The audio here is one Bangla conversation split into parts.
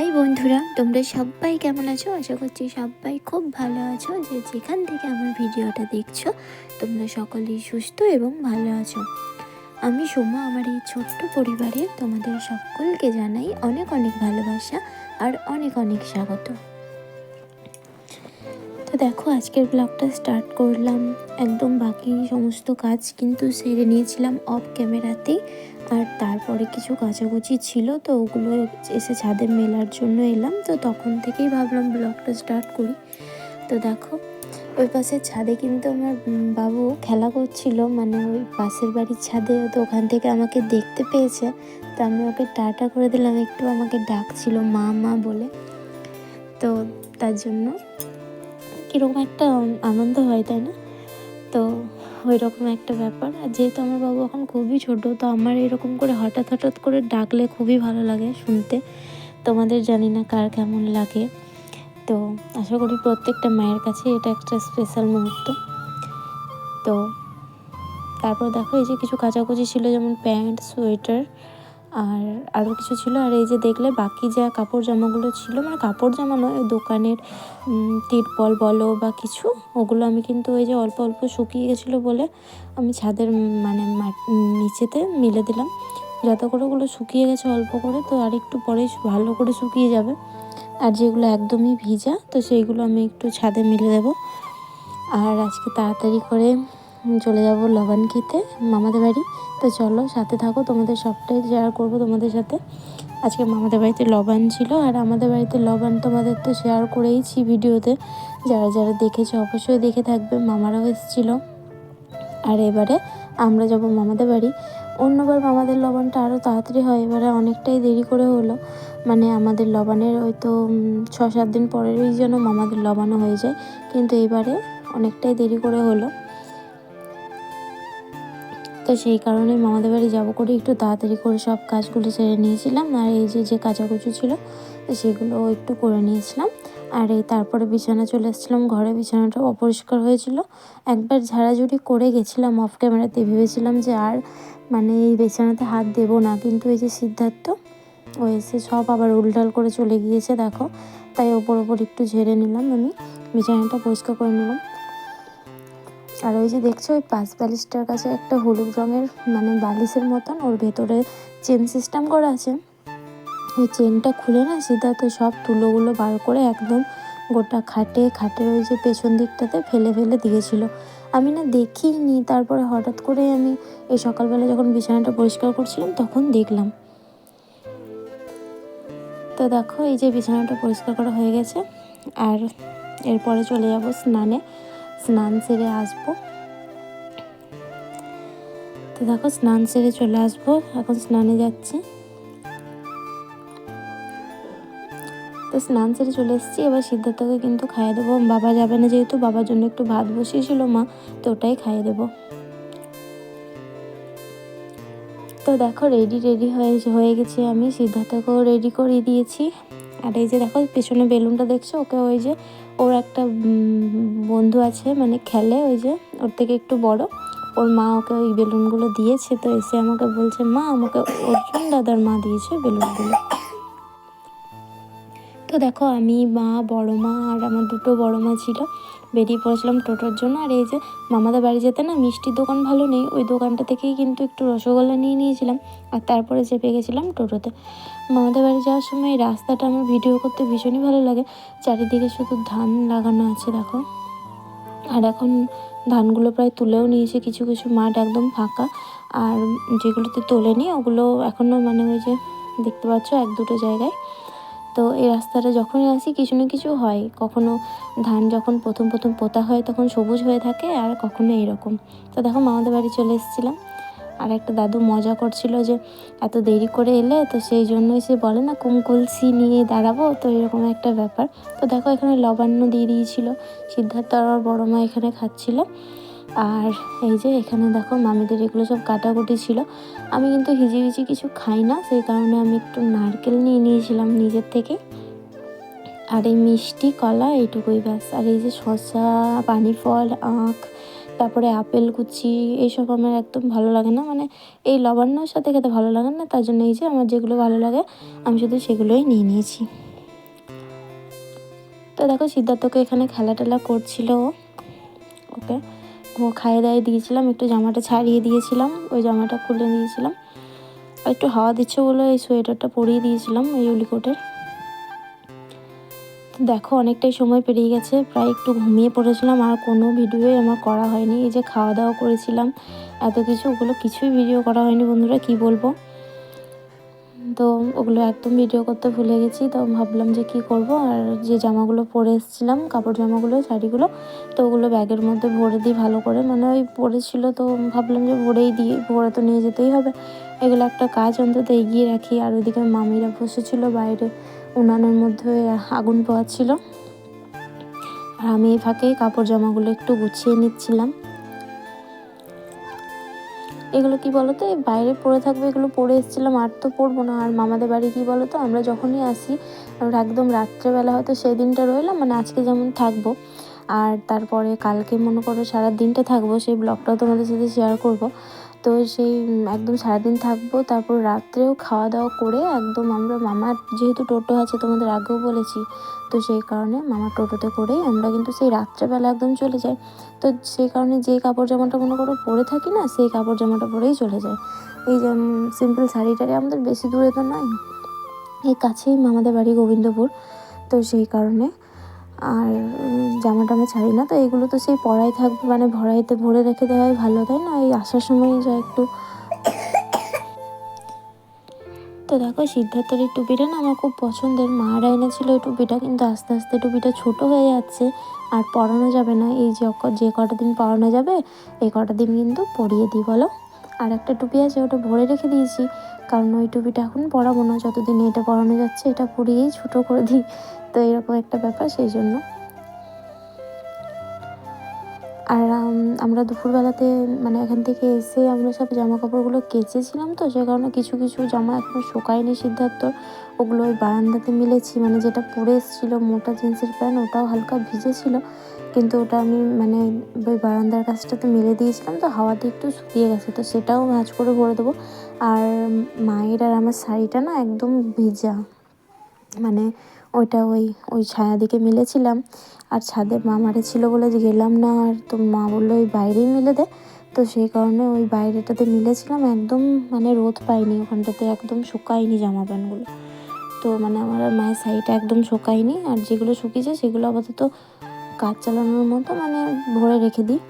হাই বন্ধুরা, তোমরা সবাই কেমন আছো? আশা করছি সবাই খুব ভালো আছো। যে যেখান থেকে আমার ভিডিওটা দেখছ, তোমরা সকলেই সুস্থ এবং ভালো আছো। আমি সোমা, আমার এই ছোট্ট পরিবারে তোমাদের সকলকে জানাই অনেক অনেক ভালোবাসা আর অনেক অনেক স্বাগত। তো দেখো, আজকের ব্লগটা স্টার্ট করলাম। একদম বাকি সমস্ত কাজ কিন্তু সেরে নিয়েছিলাম অফ ক্যামেরাতেই আর তারপরে কিছু কাচাকুচি ছিল, তো ওগুলো এসে ছাদে মেলার জন্য এলাম। তো তখন থেকেই ভাবলাম ব্লগটা স্টার্ট করি। তো দেখো, ওই পাশের ছাদে কিন্তু আমার বাবু খেলা করছিল মানে ওই পাশের বাড়ির ছাদে, তো ওখান থেকে আমাকে দেখতে পেয়েছে। তো আমি ওকে টাটা করে দিলাম, একটু আমাকে ডাকছিল, মা মা বলে। তো তার জন্য কীরকম একটা আনন্দ হয়, তাই না? তো ওই রকম একটা ব্যাপার। আর যেহেতু আমার বাবু এখন খুবই ছোট, তো আমার এরকম করে হঠাৎ হঠাৎ করে ডাকলে খুবই ভালো লাগে শুনতে। তোমাদের জানি না কার কেমন লাগে। তো আশা করি প্রত্যেকটা মায়ের কাছে এটা একটা স্পেশাল মুহূর্ত। তো তারপর দেখো এই যে কিছু কাচাকুচি ছিল, যেমন প্যান্ট, সোয়েটার আর আরও কিছু ছিল। আর এই যে দেখলে বাকি যা কাপড় জামাগুলো ছিল মানে কাপড় জামা নয় দোকানের তিরপল বলো বা কিছু, ওগুলো আমি কিন্তু ওই যে অল্প অল্প শুকিয়ে গেছিল বলে আমি ছাদের মানে নিচেতে মিলে দিলাম। যত করে ওগুলো শুকিয়ে গেছে অল্প করে, তো আর একটু পরে ভালো করে শুকিয়ে যাবে। আর যেগুলো একদমই ভিজা, তো সেইগুলো আমি একটু ছাদে মিলে দেবো। আর আজকে তাড়াতাড়ি করে চলে যাব লবণ খেতে মামাদের বাড়ি। তো চলো, সাথে থাকো, তোমাদের সবটাই শেয়ার করব তোমাদের সাথে। আজকে মামাদের বাড়িতে লবণ ছিল, আর আমাদের বাড়িতে লবণ তোমাদের তো শেয়ার করেইছি ভিডিওতে। যারা যারা দেখেছে, অবশ্যই দেখে থাকবে, মামারাও এসেছিল। আর এবারে আমরা যাব মামাদের বাড়ি। অন্যবার মামাদের লবণটা আরও তাড়াতাড়ি হয়, এবারে অনেকটাই দেরি করে হলো। মানে আমাদের লবণের ওই তো ছ সাত দিন পরেরই যেন মামাদের লবণও হয়ে যায়। কিন্তু এবারে অনেকটাই দেরি করে হলো। তো সেই কারণে মামাদের বাড়ি যাব করে একটু তাড়াতাড়ি করে সব কাজগুলো সেরে নিয়েছিলাম। আর এই যে যে কাচাকুচু ছিল সেগুলো একটু করে নিয়েছিলাম। আর এই তারপরে বিছানা চলে এসেছিলাম। ঘরে বিছানাটা অপরিষ্কার হয়েছিল। একবার ঝাড়াঝুড়ি করে গেছিলাম অফ ক্যামেরাতে ভেবেছিলাম যে আর মানে এই বিছানাতে হাত দেবো না। কিন্তু এই যে সিদ্ধার্থ, ও এসে সব আবার উল্টাল করে চলে গিয়েছে, দেখো। তাই ওপর ওপর একটু ঝেড়ে নিলাম আমি। বিছানাটা পরিষ্কার করে নিলাম। আর ওই যে দেখছ, ওই পাঁচ বালিশটার কাছে একটা হলুদ রঙের মানে বালিশের মতন, ওর ভেতরে চেন সিস্টেম করা আছে। ওই চেনটা খুলে না সিধা তো সব তুলোগুলো বার করে একদম গোটা খাটে, খাটের ওই যে পেছন দিকটাতে ফেলে ফেলে দিয়েছিল। আমি না দেখিনি, তারপরে হঠাৎ করে আমি এই সকালবেলা যখন বিছানাটা পরিষ্কার করছিলাম, তখন দেখলাম। তো দেখো, এই যে বিছানাটা পরিষ্কার করা হয়ে গেছে, আর এরপরে চলে যাব স্নানে। স্নান সেরে আসব। তো দেখো, স্নান সেরে চলে আসব। এখন স্নানে যাচ্ছি। তো স্নান সেরে চলে এসেছি। এবার সিদ্ধার্থকে কিন্তু খাইয়ে দেবো। বাবা যাবে না যেহেতু, বাবার জন্য একটু ভাত বসিয়েছিল মা, তো ওটাই খাইয়ে দেবো। তো দেখো রেডি রেডি হয়ে হয়ে গেছে আমি। সিদ্ধার্থকেও রেডি করিয়ে দিয়েছি। আর এই যে দেখো, পিছনে বেলুনটা দেখছ? ওকে ওই যে, ওর একটা বন্ধু আছে মানে খেলে ওই যে, ওর থেকে একটু বড়। ওর মা ওকে ওই বেলুনগুলো দিয়েছে, তো এসে আমাকে বলছে, মা, আমাকে অর্জুন দাদার মা দিয়েছে বেলুনগুলো। তো দেখো আমি, মা, বড় মা আর আমার দুটো বড় মা ছিল। বেরিয়ে পড়েছিলাম টোটোর জন্য। আর এই যে মামাদের বাড়ি যেতে না মিষ্টির দোকান ভালো নেই, ওই দোকানটা থেকেই কিন্তু একটু রসগোল্লা নিয়ে নিয়েছিলাম। আর তারপরে চেপে গেছিলাম টোটোতে। মামাদের বাড়ি যাওয়ার সময় রাস্তাটা আমার ভিডিও করতে ভীষণই ভালো লাগে। চারিদিকে শুধু ধান লাগানো আছে, দেখো। আর এখন ধানগুলো প্রায় তুলেও নিয়েছে কিছু কিছু মাঠ একদম ফাঁকা। আর যেগুলোতে তোলেনি, ওগুলো এখনও মানে ওই যে দেখতে পাচ্ছ এক দুটো জায়গায়। তো এই রাস্তাটা যখনই আসি কিছু না কিছু হয়। কখনো ধান যখন প্রথম প্রথম পোতা হয় তখন সবুজ হয়ে থাকে আর কখনো এরকম। তো দেখো মামাদের বাড়ি চলে এসেছিলাম। আর একটা দাদু মজা করছিল যে এত দেরি করে এলে তো সেই জন্যই সে বলে না কুমকুলসি নিয়ে দাঁড়াবো? তো এরকম একটা ব্যাপার। তো দেখো এখানে লবান্য দিয়ে দিয়েছিল। সিদ্ধার্থ আর বড় মা এখানে খাচ্ছিল। আর এই যে এখানে দেখো মামিদের এগুলো সব কাটাকুটি ছিল। আমি কিন্তু হিজিবিজি কিছু খাই না, সেই কারণে আমি একটু নারকেল নিয়ে নিয়েছিলাম নিজের থেকে। আর এই মিষ্টি কলা এইটুকুই ব্যাস। আর এই যে শসা, পানি ফল, আখ, তারপরে আপেল, কুচি এইসব আমার একদম ভালো লাগে না। মানে এই লবণ্যর সাথে খেতে ভালো লাগে না, তার জন্য এই যে আমার যেগুলো ভালো লাগে, আমি শুধু সেগুলোই নিয়ে নিয়েছি। তো দেখো সিদ্ধার্থকে এখানে খেলা টেলা করছিল ওকে। খাইয়ে দাইয়ে দিয়েছিলাম, একটু জামাটা ছাড়িয়ে দিয়েছিলাম, ওই জামাটা খুলে দিয়েছিলাম আর একটু হাওয়া দিচ্ছে বলে এই সোয়েটারটা পরিয়ে দিয়েছিলাম, এই উলিকোটের দেখো, অনেকটাই সময় পেরিয়ে গেছে, প্রায় একটু ঘুমিয়ে পড়েছিলাম, আর কোনো ভিডিওই আমার করা হয়নি। এই যে খাওয়া দাওয়া করেছিলাম, এত কিছু ওগুলো কিছুই ভিডিও করা হয়নি বন্ধুরা, কি বলব? তো ওগুলো একদম ভিডিও করতে ভুলে গেছি, তো ভাবলাম যে কি করব? আর যে জামাগুলো পরে এসেছিলাম, কাপড় জামাগুলো, শাড়িগুলো, তো ওগুলো ব্যাগের মধ্যে ভরে দিই ভালো করে। মানে ওই পরেছিল তো ভাবলাম যে ভরেই দিই, ভরে তো নিয়ে যেতেই হবে। এগুলো একটা কাজ, অন্তত এগিয়ে রাখি। আর ওইদিকে মামিরা বসেছিল, বাইরে উনানের মধ্যে আগুন পোয়াচ্ছিল আর আমি এই ফাঁকে কাপড় জামাগুলো একটু গুছিয়ে নিচ্ছিলাম। এগুলো কি বলতো? এই বাইরে পড়ে থাকবে, এগুলো পড়ে এসেছিলাম, আর তো পড়ব না। আর মামাদের বাড়ি কি বলতো? আমরা যখনই আসি, আমরা একদম রাত্রেবেলা হয়তো সেই দিনটা রইলাম মানে আজকে যেমন থাকব। আর তারপরে কালকে মনে করো সারা দিনটা থাকব, সেই ব্লগটাও তোমাদের সাথে শেয়ার করব। তো সেই একদম সারাদিন থাকব, তারপর রাত্রেও খাওয়া দাওয়া করে একদম আমরা মামার যেহেতু টোটো আছে তোমাদের আগেও বলেছি, তো সেই কারণে মামার টোটোতে করেই আমরা কিন্তু সেই রাত্রেবেলা একদম চলে যাই। তো সেই কারণে যে কাপড় জামাটা মনে করো পরে থাকি না, সেই কাপড় জামাটা পরেই চলে যায় এই যে সিম্পল শাড়িটারে আমাদের বেশি দূরে তো নয়, এই কাছেই মামাদের বাড়ি গোবিন্দপুর, তো সেই কারণে। আর জামা টামা ছাড়ি না, তো এগুলো তো সেই পরাই থাকবে মানে ভরাইতে ভরে রেখে দেওয়াই ভালো, তাই না? এই আসার সময় যা একটু তো দেখো, সিদ্ধার্থের এই টুপিটা না আমার খুব পছন্দের। মারা এনেছিল এই টুপিটা, কিন্তু আস্তে আস্তে টুপিটা ছোট হয়ে যাচ্ছে আর পরানো যাবে না। এই যে যে কটা দিন পরানো যাবে, এই কটা দিন কিন্তু পরিয়ে দিই, বলো? আর একটা টুপি আছে, ওটা ভরে রেখে দিয়েছি, কারণ ওই টুপিটা এখন পরাবো না। যতদিন এটা পরানো যাচ্ছে, এটা পরিয়েই ছোটো করে দিই। তো এরকম একটা ব্যাপার, সেই জন্য আর আমরা দুপুরবেলাতে মানে এখান থেকে এসে আমরা সব জামা কাপড়গুলো কেচেছিলাম তো, সে কারণে কিছু কিছু জামা এখনও শুকায়নি সিদ্ধার্থ। ওগুলো ওই বারান্দাতে মিলেছি মানে যেটা পরে এসেছিল মোটা জিন্সের প্যান্ট, ওটাও হালকা ভিজেছিল। কিন্তু ওটা আমি মানে ওই বারান্দার কাছটাতে মেলে দিয়েছিলাম তো, হাওয়াতে একটু শুকিয়ে গেছে, তো সেটাও ভাঁজ করে ভরে দেবো। আর, মায়ের আর আমার শাড়িটা না একদম ভিজা মানে ওইটা ওই ওই ছায়া দিকে মিলেছিলাম। আর ছাদে মা মারে ছিল বলে যে গেলাম না, আর তো মা বলল ওই বাইরেই মিলে দে। তো সেই কারণে ওই বাইরেটাতে মিলেছিলাম, একদম মানে রোদ পাইনি ওখানটাতে, একদম শুকায়নি জামা প্যান্টগুলো। তো মানে আমার মায়ের শাড়িটা একদম শুকায়নি, আর যেগুলো শুকিয়েছে সেগুলো আপাতত কাজ চালানোর মতো মানে ভরে রেখে দিই।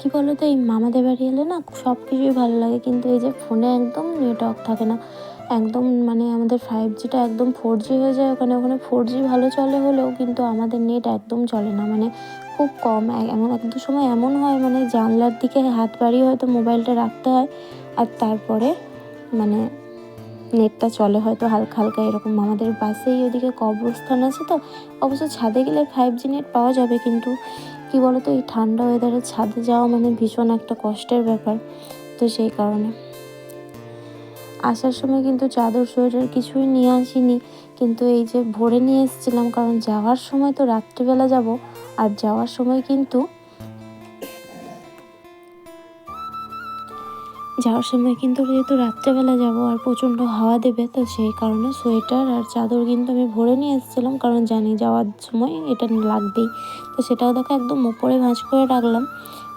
আর বলো তো এই মামাদের বাড়ি এলে না সব কিছুই ভালো লাগে, কিন্তু এই যে ফোনে একদম নেটওয়ার্ক থাকে না। একদম মানে আমাদের ফাইভ জিটা একদম ফোর জি হয়ে যায় ওখানে ওখানে ফোর জি ভালো চলে হলেও কিন্তু আমাদের নেট একদম চলে না। মানে খুব কম এমন এক দু সময় এমন হয় মানে জানলার দিকে হাত বাড়িয়ে হয়তো মোবাইলটা রাখতে হয়, আর তারপরে মানে নেটটা চলে হয়তো হালকা হালকা এরকম। আমাদের পাশেই ওদিকে কবরস্থান আছে তো, অবশ্য ছাদে গেলে ফাইভ জি নেট পাওয়া যাবে কিন্তু কি বলতো, এই ঠান্ডা ওয়েদারে ছাদে যাওয়া মানে ভীষণ একটা কষ্টের ব্যাপার, তো সেই কারণে। আসার সময় কিন্তু চাদর, সোয়েটার কিছুই নিয়ে আসিনি, কিন্তু এই যে ভরে নিয়ে এসেছিলাম, কারণ যাওয়ার সময় তো রাত্রিবেলা যাব, আর যাওয়ার সময় কিন্তু যাওয়ার সময় কিন্তু যেহেতু রাত্রেবেলা যাব আর প্রচণ্ড হাওয়া দেবে, তো সেই কারণে সোয়েটার আর চাদর কিন্তু আমি ভরে নিয়ে এসেছিলাম, কারণ জানি যাওয়ার সময় এটা লাগবেই। তো সেটাও দেখো একদম ওপরে ভাঁজ করে রাখলাম।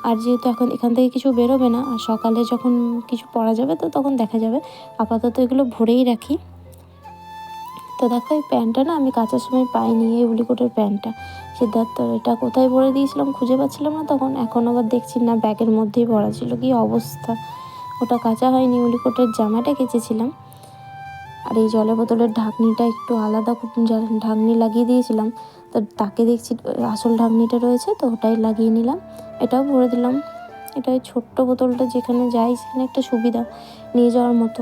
আর যেহেতু এখন এখান থেকে কিছু বেরোবে না, আর সকালে যখন কিছু পরা যাবে তো তখন দেখা যাবে। আপাতত এগুলো ভরেই রাখি। তো দেখো এই প্যান্টটা না আমি কাচার সময় পাইনি, এই উলিকোটের প্যান্টটা। সিদ্ধার্থ, এটা কোথায় ভরে দিয়েছিলাম খুঁজে পাচ্ছিলাম না তখন, এখন আবার দেখছি না, ব্যাগের মধ্যেই ভরা ছিল, কি অবস্থা। ওটা কাঁচা হয়নি উলিকোটের জামাটা কেচেছিলাম। আর এই জলের বোতলের ঢাকনিটা একটু আলাদা ঢাকনি লাগিয়ে দিয়েছিলাম। তো তাকে দেখছি, আসল ঢাকনিটা রয়েছে তো ওটাই লাগিয়ে নিলাম। এটাও ভরে দিলাম। এটা ওই ছোট্ট বোতলটা যেখানে যাই সেখানে একটা সুবিধা নিয়ে যাওয়ার মতো।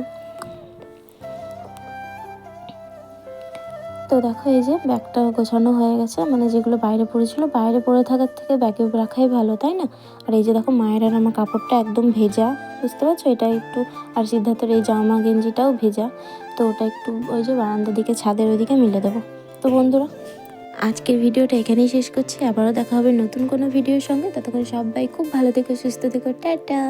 তো দেখো এই যে ব্যাগটা গোছানো হয়ে গেছে মানে যেগুলো বাইরে পড়েছিল, বাইরে পড়ে থাকার থেকে ব্যাগে রাখাই ভালো, তাই না? আর এই যে দেখো মায়ের আর আমার কাপড়টা একদম ভেজা, বুঝতে পারছ? এটা একটু, আর সিদ্ধার্থের এই জামা গেঞ্জিটাও ভেজা, তো ওটা একটু ওই যে বারান্দার দিকে, ছাদের ওইদিকে মিলে দেবো। তো বন্ধুরা, আজকের ভিডিওটা এখানেই শেষ করছি, আবারও দেখা হবে নতুন কোনো ভিডিওর সঙ্গে, ততক্ষণ সবাই খুব ভালো থেকো, সুস্থ থেকো, টাটা!